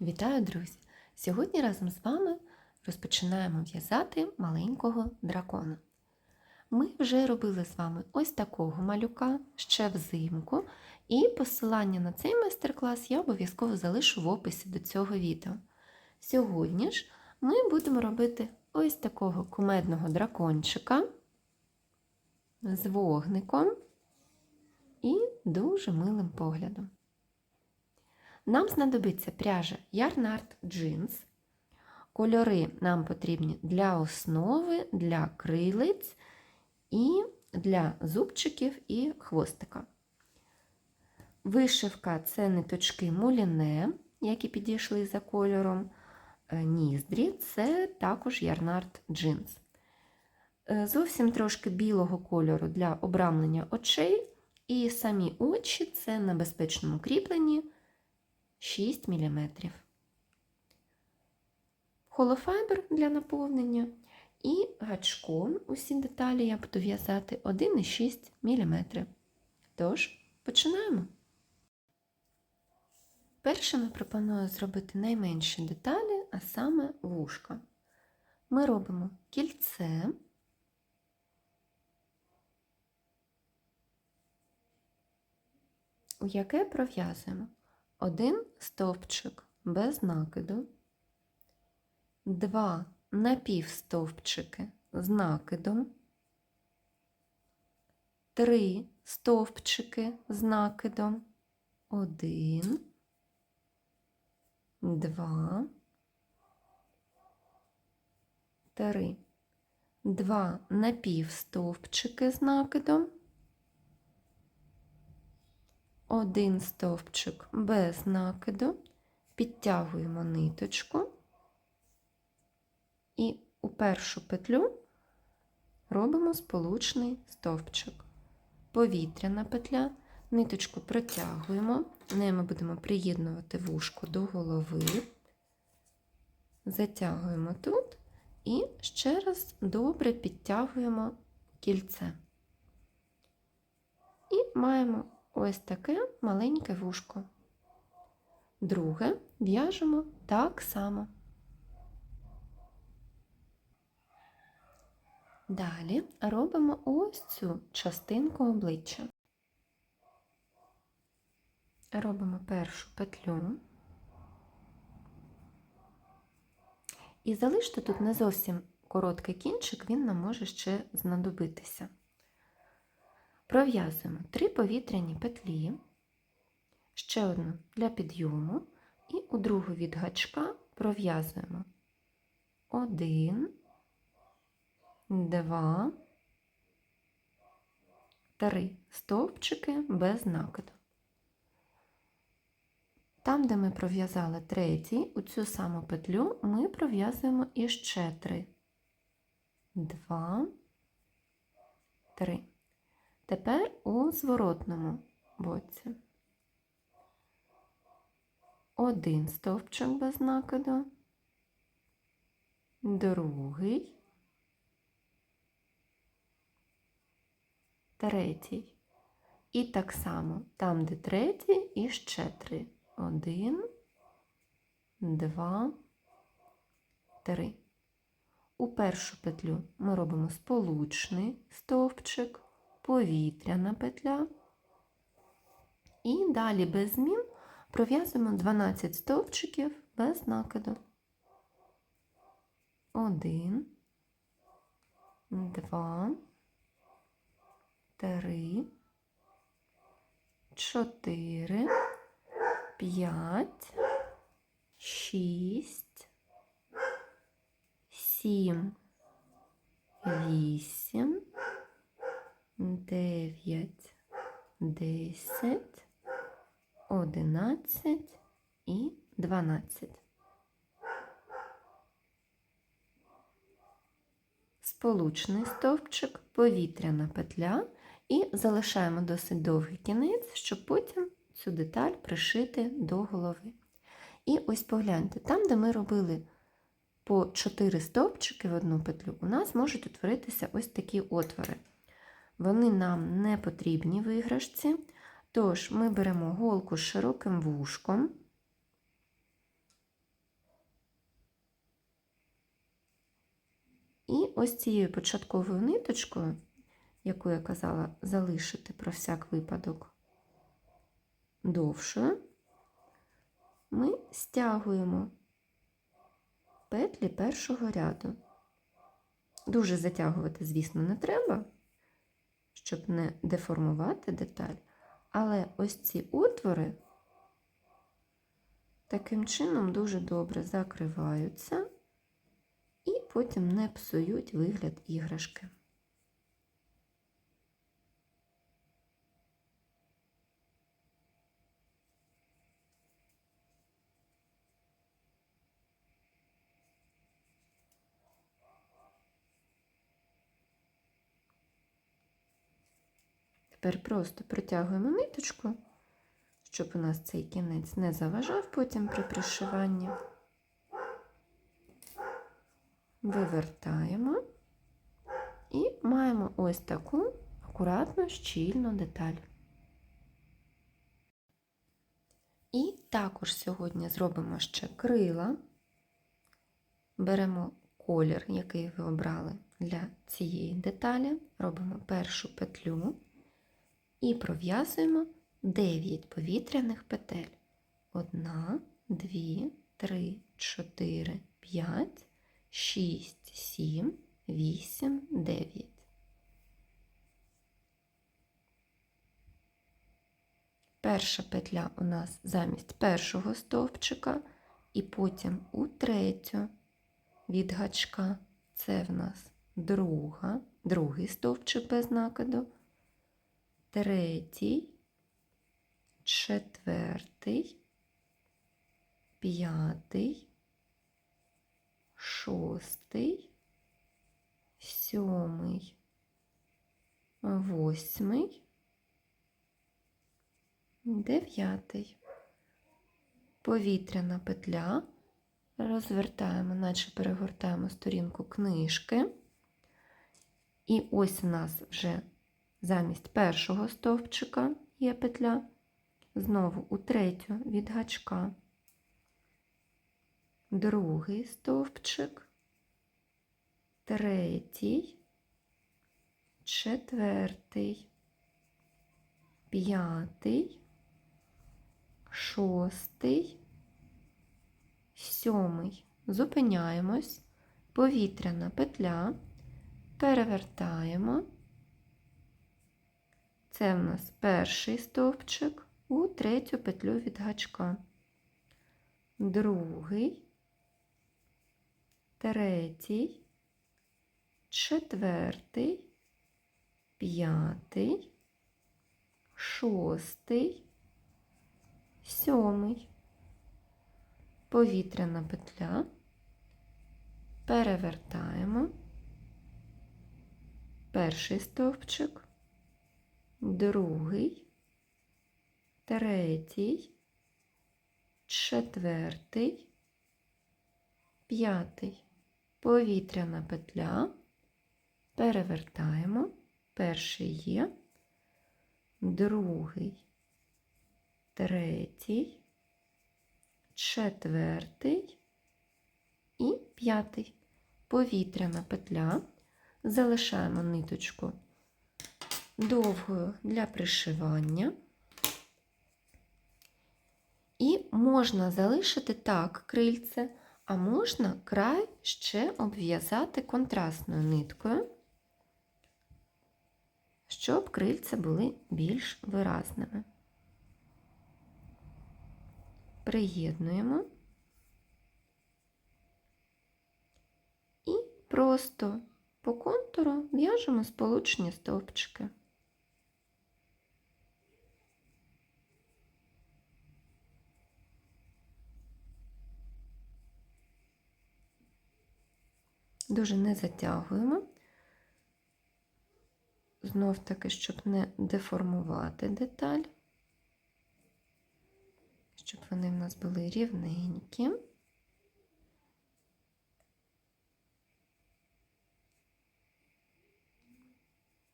Вітаю, друзі! Сьогодні разом з вами розпочинаємо в'язати маленького дракона. Ми вже робили з вами ось такого малюка ще взимку, і посилання на цей майстер-клас я обов'язково залишу в описі до цього відео. Сьогодні ж ми будемо робити ось такого кумедного дракончика з вогником і дуже милим поглядом. Нам знадобиться пряжа Ярнард Jeans. Кольори нам потрібні для основи, для крилиць і для зубчиків і хвостика. Вишивка це ниточки муліне, які підійшли за кольором. Е, Ніздрі це також Ярнард Jeans. Е, Зовсім трошки білого кольору для обрамлення очей, і самі очі це на безпечному кріпленні. 6 мм. Холофайбер для наповнення і гачком усі деталі я буду в'язати 1,6 мм. Тож, починаємо. Першими пропоную зробити найменші деталі, а саме вушка. Ми робимо кільце, у яке пров'язуємо один стовпчик без накиду, два напівстовпчики з накидом, три стовпчики з накидом, один, два, три, два напівстовпчики з накидом, один стовпчик без накиду, підтягуємо ниточку. І у першу петлю робимо сполучний стовпчик. Повітряна петля, ниточку протягуємо, нею ми будемо приєднувати вушко до голови, затягуємо тут. І ще раз добре підтягуємо кільце. І маємо ось таке маленьке вушко. Друге в'яжемо так само. Далі робимо ось цю частинку обличчя. Робимо першу петлю. І залиште тут не зовсім короткий кінчик, він нам може ще знадобитися. Пров'язуємо три повітряні петлі, ще одну для підйому, і у другу від гачка пров'язуємо один, два, три стовпчики без накиду. Там, де ми пров'язали третій, у цю саму петлю ми пров'язуємо іще три. Два, три. Тепер у зворотному боці. Один стовпчик без накиду, другий, третій. І так само там, де третій, і ще три. Один, два, три. У першу петлю ми робимо сполучний стовпчик повітряна петля. І далі без змін пров'язуємо 12 стовпчиків без накиду. 1, 2, 3, 4, 5, 6, 7, 8, дев'ять, десять, одинадцять і дванадцять. Сполучний стовпчик, повітряна петля і залишаємо досить довгий кінець, щоб потім цю деталь пришити до голови. І ось погляньте, там, де ми робили по 4 стовпчики в одну петлю, у нас можуть утворитися ось такі отвори. Вони нам не потрібні в іграшці. Тож ми беремо голку з широким вушком. І ось цією початковою ниточкою, яку я казала залишити про всяк випадок довшою, ми стягуємо петлі першого ряду. Дуже затягувати, звісно, не треба щоб не деформувати деталь, але ось ці отвори таким чином дуже добре закриваються і потім не псують вигляд іграшки. Тепер просто протягуємо ниточку, щоб у нас цей кінець не заважав потім при пришиванні. Вивертаємо і маємо ось таку акуратну щільну деталь. І також сьогодні зробимо ще крила. Беремо колір, який ви обрали для цієї деталі, робимо першу петлю і пров'язуємо 9 повітряних петель. 1, 2, 3, 4, 5, 6, 7, 8, 9. Перша петля у нас замість першого стовпчика, і потім у третю від гачка. Це в нас друга, другий стовпчик без накиду, третій, четвертий, п'ятий, шостий, сьомий, восьмий, дев'ятий. Повітряна петля. Розвертаємо, наче перегортаємо сторінку книжки. І ось у нас вже замість першого стовпчика є петля, знову у третю від гачка, другий стовпчик, третій, четвертий, п'ятий, шостий, сьомий. Зупиняємось, повітряна петля, перевертаємо. Це в нас перший стовпчик у третю петлю від гачка, другий, третій, четвертий, п'ятий, шостий, сьомий, повітряна петля, перевертаємо, перший стовпчик, другий, третій, четвертий, п'ятий, повітряна петля, перевертаємо, перший є, другий, третій, четвертий. І п'ятий. Повітряна петля, залишаємо ниточку довгою для пришивання. І можна залишити так крильце, а можна край ще обв'язати контрастною ниткою, щоб крильця були більш виразними. Приєднуємо і просто по контуру в'яжемо сполучні стовпчики. Дуже не затягуємо, знов таки, щоб не деформувати деталь, щоб вони в нас були рівненькі.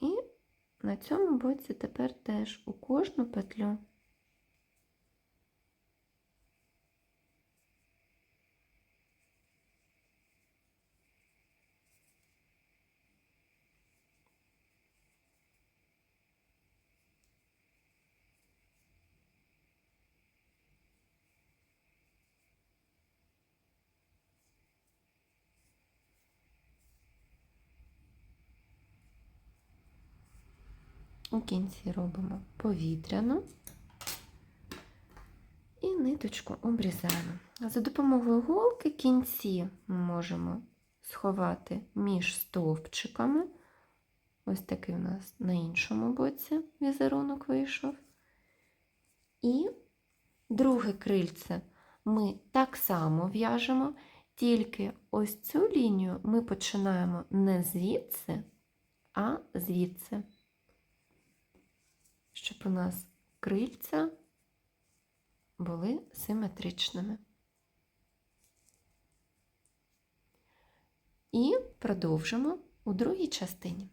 І на цьому боці тепер теж у кожну петлю у кінці робимо повітряну і ниточку обрізаємо. За допомогою голки кінці ми можемо сховати між стовпчиками. Ось такий у нас на іншому боці візерунок вийшов. І друге крильце ми так само в'яжемо, тільки ось цю лінію ми починаємо не звідси, а звідси, щоб у нас крильця були симетричними. І продовжимо у другій частині.